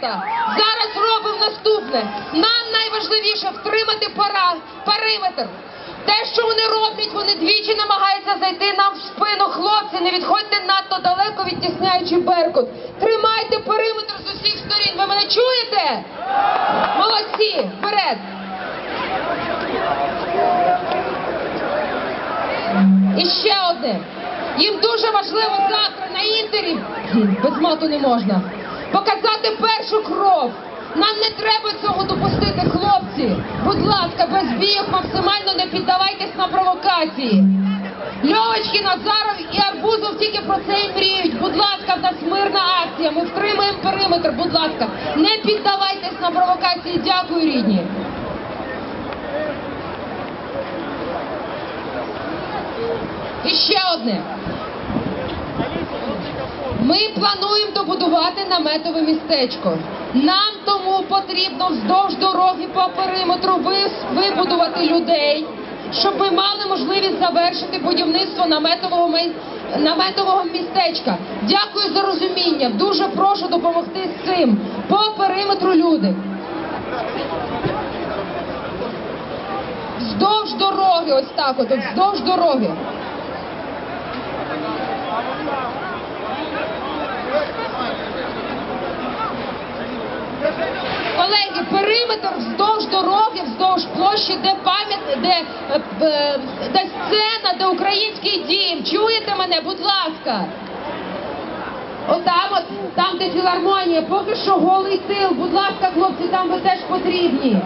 робота. Зараз робимо наступне. Нам найважливіше втримати периметр. Те, що вони роблять, вони двічі намагаються зайти нам в спину. Хлопці, не відходьте надто далеко, відтісняючи Беркут. Тримайте периметр з усіх сторін. Ви мене чуєте? Молодці! Вперед! І ще одне. Їм дуже важливо завтра на інтері, без мату не можна, показати першу кров. Нам не треба цього допустити, хлопці. Будь ласка, без бійок максимально не піддавайтесь на провокації. Льовочки, Назаров і Арбузов тільки про це і мріють. Будь ласка, в нас мирна акція. Ми втримаємо периметр. Будь ласка, не піддавайтесь на провокації. Дякую, рідні. І ще одне. Ми плануємо добудувати наметове містечко. Нам тому потрібно вздовж дороги по периметру вибудувати людей, щоб ми мали можливість завершити будівництво наметового, наметового містечка. Дякую за розуміння. Дуже прошу допомогти з цим. По периметру люди. Вздовж дороги, ось так, от, вздовж дороги. Колеги, периметр вздовж дороги, вздовж площі, де пам'ят, де, е, е, де сцена, де український дім. Чуєте мене, будь ласка. Отам, от, там, де філармонія, поки що голий тил. Будь ласка, хлопці, там ви теж потрібні.